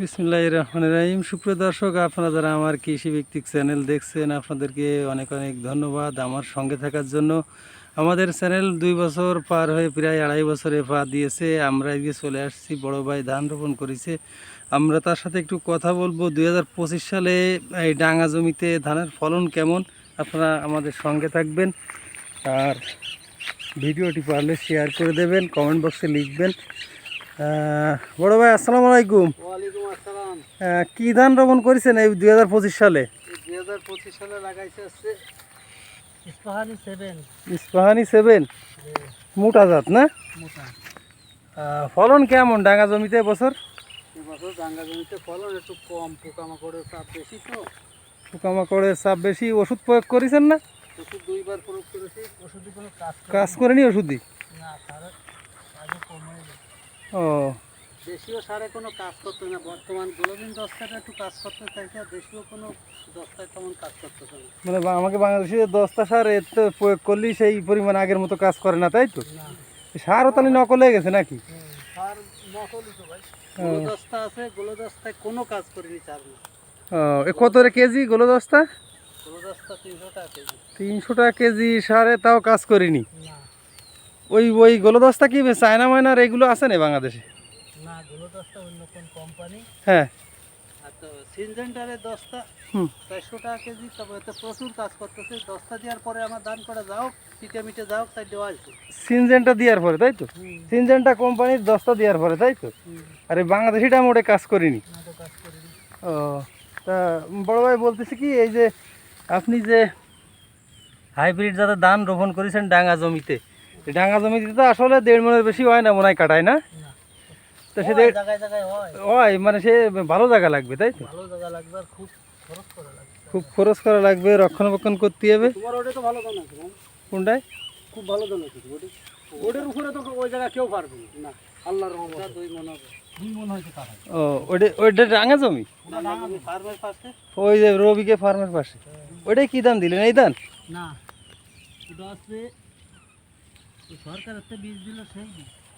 বিসমুল্লাহ রহমান রাহিম। সুপ্রিয় দর্শক, আপনারা যারা আমার কৃষি ভিত্তিক চ্যানেল দেখছেন, আপনাদেরকে অনেক অনেক ধন্যবাদ আমার সঙ্গে থাকার জন্য। আমাদের চ্যানেল দুই বছর পার হয়ে প্রায় আড়াই বছরে পা দিয়েছে। আমরা এদিকে চলে আসছি, বড় ভাই ধান রোপণ করেছে। আমরা তার সাথে একটু কথা বলব, দুই হাজার পঁচিশ সালে এই ডাঙা জমিতে ধানের ফলন কেমন, আপনারা আমাদের সঙ্গে থাকবেন। আর ভিডিওটি পারলে শেয়ার করে দেবেন কমেন্ট বক্সে লিখবেন। বড় ভাই আসসালামু আলাইকুম। ওয়ালাইকুম আসসালাম। কি ধান রোপণ করেছেন এই দুই হাজার পঁচিশ সালে? দুই হাজার পঁচিশ সালে লাগাইছে হচ্ছে ইস্পাহানি সেভেন। ইস্পাহানি সেভেন? মোটা জাত না? মোটা। ফলন কেমন ডাঙ্গা জমিতে বছর এবছর ডাঙ্গা জমিতে ফলন একটু কম পোকামাকড়ের চাপ বেশি তো। পোকামাকড়ের চাপ বেশি ওষুধ প্রয়োগ করেছেন না? ওষুধ দুইবার প্রয়োগ করেছি ওষুধে কোনো কাজ করে কাজ করেনি ওষুধই? না সারে কমে গেছে। ও। দেশীয় সারে কোনো কাজ করতে না বর্তমান গোলবিন দস্তাটা একটু কাজ করতে চাইছে দেশীয় কোনো দস্তায় তেমন কাজ করতেছে না। মানে আমাকে বাংলাদেশে দশটা সার এর তো প্রয়োগ করলেই সেই পরিমাণ আগের মতো কাজ করে না তাই তো? সারও তাহলে নকল হয়ে গেছে নাকি? সার নকলই তো ভাই। গোলদস্তা আছে গোলদস্তায় কোনো কাজ করিনি চার না। ও কত কেজি গোলো দশটা গোলদস্তা তিনশো টাকা কেজি। তিনশো টাকা কেজি সারে তাও কাজ করিনি? না। ওই ওই গোলো দশটা কি চায়না মায়নার এগুলো আছে না বাংলাদেশে? না গোলদস্তা অন্য কোন কোম্পানি হ্যাঁ। তো চারশো টাকা কেজি তবে এতে প্রচুর কাজ করতেছে। দেওয়ার পরে আমার দান করে যাও পিঠে মিটে যাও তাই দেওয়া আছে সিনজেনটা দেওয়ার পরে তাই তো? সিনজেনটা কোম্পানির দেওয়ার পরে তাই তো? আর এই বাংলাদেশিটা মোটে কাজ করিনি। না তো কাজ করিনি। ও তা বড় ভাই বলতেছি কি এই যে আপনি যে হাইব্রিড যাতে ধান রোপণ করেছেন ডাঙ্গা জমিতে ডাঙ্গা জমিতে তো আসলে দেড় মনের বেশি হয় না মনে হয় কাটায় না? তো সে হয়, হয়। হয় মানে সে ভালো জায়গা লাগবে তাই তো? ভালো জায়গা লাগবে আর খুব খরচ করে লাগবে। খুব খরচ করা লাগবে রক্ষণাবেক্ষণ করতে হবে। ওটা তো ভালো দাম আছে না? কোনটায়? খুব ভালো দাম আছে ওটার উপরে তো ওই জায়গা কেউ পারবে না। না আল্লাহর রহমতে। দুই মন হবে। দুই মন হয়েছে কাটা ও ওইটা জমি? ওই যে রবিকে ফার্মের পাশে। ওইটাই কি দাম দিলেন এই দান না ওটা আছে সরকারের তো বীজ দিল সেই বীজ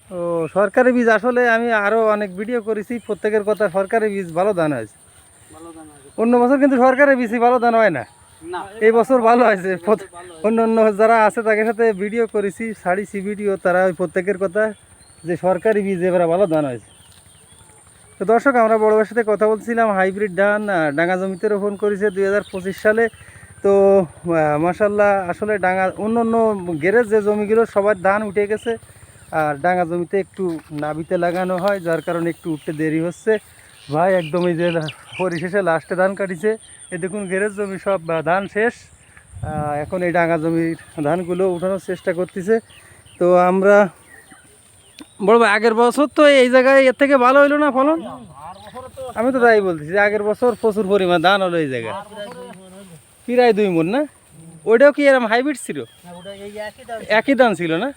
ও সরকারি বীজ আসলে আমি আরও অনেক ভিডিও করেছি প্রত্যেকের কথা সরকারি বীজ ভালো দান হয়েছে। অন্য বছর কিন্তু সরকারি বীজই ভালো দান হয় না। এই বছর ভালো হয়েছে। অন্য অন্য যারা আছে তাদের সাথে ভিডিও করেছি ছাড়িছি ভিডিও তারা ওই প্রত্যেকের কথা যে সরকারি বীজ এবারে ভালো ধান হয়েছে। তো দর্শক আমরা বড় ভাইয়ের সাথে কথা বলছিলাম হাইব্রিড ধান ডাঙ্গা জমিতে রোপণ করেছে দুই হাজার পঁচিশ সালে। তো মাসাল্লাহ আসলে ডাঙা, অন্য অন্য গ্যারেজ যে জমিগুলো সবার ধান উঠে গেছে, আর ডাঙা জমিতে একটু নাবিতে লাগানো হয়, যার কারণে একটু উঠতে দেরি হচ্ছে। ভাই, একদম এই যে পরিশেষে লাস্টে ধান কাটিছে। এ দেখুন, গ্যারেজ জমি সব ধান শেষ। এখন এই ডাঙা জমির ধানগুলো উঠানোর চেষ্টা করতেছে। তো আমরা, বড় আগের বছর তো এই জায়গায় এর থেকে ভালো হইল না ফলন? আমি তো তাই বলতেছি যে আগের বছর প্রচুর পরিমাণ ধান হলো এই জায়গায়। প্রায় দুই মন না? ওইটাও কি এরকম হাইব্রিড ছিল? এই একই দাম ছিল। না?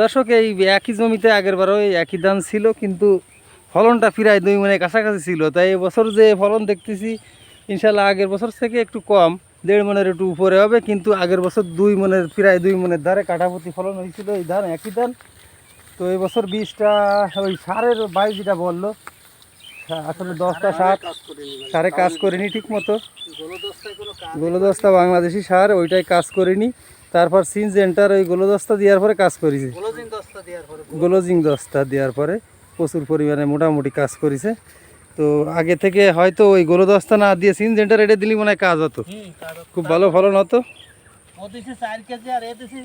দর্শক এই একই জমিতে আগের বারও একই ধান ছিল কিন্তু ফলনটা প্রায় দুই মনের কাছাকাছি ছিল। তাই এবছর যে ফলন দেখতেছি ইনশাল্লাহ আগের বছর থেকে একটু কম দেড় মনের একটু উপরে হবে কিন্তু আগের বছর দুই মনের প্রায় দুই মনের ধারে কাটাপতি ফলন হয়েছিল এই ধান একই ধান। তো এই বছর বীজটা ওই সারের বাইশ যেটা বলল আসলে দশটা সার। সারে কাজ করিনি ঠিক মতো গোলদস্তা বাংলাদেশি সার ওইটাই কাজ করিনি। তারপর সিনজেন্টার ওই গোলদস্তা দেওয়ার পরে কাজ করেছে। গোলজিং দস্তা দেওয়ার পরে প্রচুর পরিমাণে মোটামুটি কাজ করেছে। তো আগে থেকে হয়তো ওই গোলদস্তা না দিয়ে সিনজেন্টার এটা দিলি মনে হয় কাজ হতো। খুব ভালো ফলন হতো। ও দিছে চার কেজি আর এ দিছে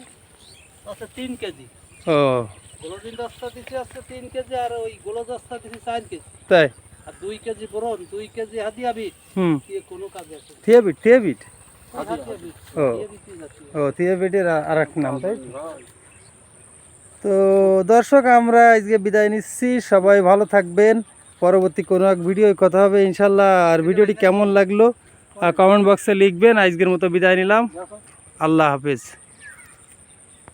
তিন কেজি। ও। দস্তা দিছে তিন কেজি আর ওই গোলো দস্তা চার কেজি। তাই? আর দুই কেজি বোরন দুই কেজি হাদিয়া বিট। হুম। কোনো কাজে আসে না। থিয়াবিট থিয়াবিট বিট? ও। ও থিয়াবিটের আর এক নাম তাই তো? তো দর্শক আমরা আজকে বিদায় নিচ্ছি। সবাই ভালো থাকবেন। পরবর্তী কোনো এক ভিডিও কথা হবে ইনশাল্লাহ। আর ভিডিওটি কেমন লাগল কমেন্ট বক্সে লিখবেন। আজকের মতো বিদায় নিলাম। আল্লাহ হাফেজ।